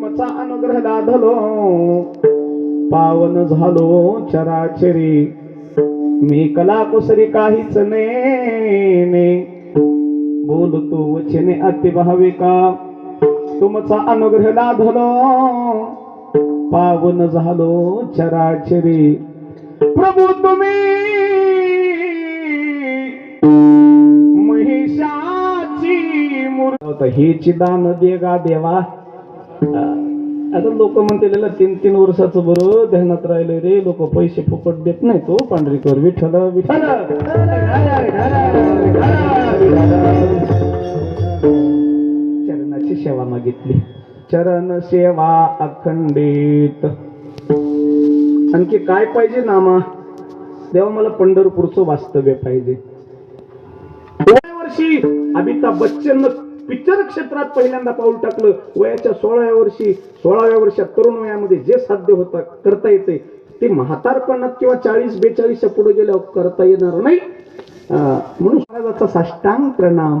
तुमचा अनुग्रह लाधलो. पावन झालो चराचरी. मी कला कुसरी काहीच नेने बोलतो वचने अति भाविका तुमचा अनुग्रह लाधलो. पावन झालो चराचरी. प्रभू तुम्ही महिषाची मूर्त. हेची दान देगा देवा. आता लोक म्हणते तीन तीन वर्षाचं बरं ध्यानात राहिले रे लोक पैसे फुकट देत नाही तो हो, पांढरीकर विठ्ठल विठ्ठल चरणाची सेवा मागितली. चरण सेवा अखंडित. आणखी काय पाहिजे नामा? देवा मला पंढरपूरचं वास्तव्य पाहिजे. वर्षी अमिताभ बच्चन पिक्चर क्षेत्रात पहिल्यांदा पाऊल टाकलं. वयाच्या सोळाव्या वर्षी सोळाव्या वर्षात तरुण वयामध्ये जे साध्य होता करता येते ते म्हातारपणात किंवा चाळीस बेचाळीसच्या पुढे गेल्यावर करता येणार नाही. म्हणून महाराजाचा साष्टांग प्रणाम.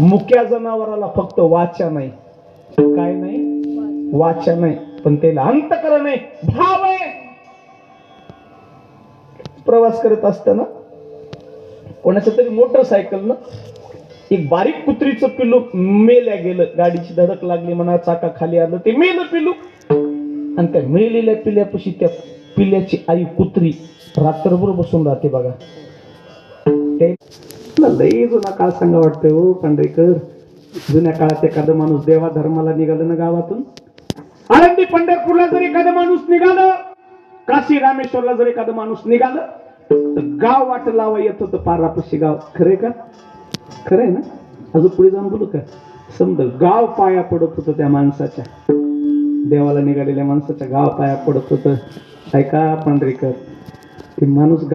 मुक्या जनावराला फक्त वाचा नाही. काय नाही? वाचा नाही. पण त्याला अंतकरण नाही. भाव! आहे प्रवास करत असताना कोणाच्या तरी मोटरसायकल ना एक बारीक कुत्रीचं पिल्लू मेल्या गेलं. गाडीची धडक लागली म्हणा चाका खाली आलं ते मेलं पिल्लू आणि त्या मेलेल्या पिल्यापाशी त्या पिल्याची आई कुत्री रात्रभर बसून राहते बघा. ते लई जुना काळ सांगा वाटतंय हो पांढरेकर जुन्या काळात एखादा माणूस देवा धर्माला निघालं ना गावातून? आळंदी पंढरपूरला जर एखादा माणूस निघालं काशी रामेश्वरला जर एखादा माणूस निघालं तर गाव वाट लावा येत होतं पारापशी गाव. खरे का? खरंय ना? अजून पुढे जाऊन बोलू का? समजा गाव पाया पडत होतं त्या माणसाच्या. देवाला निघालेल्या माणसाच्या गाव पाया पडत होतं. ऐका पांढरेकर ते माणूस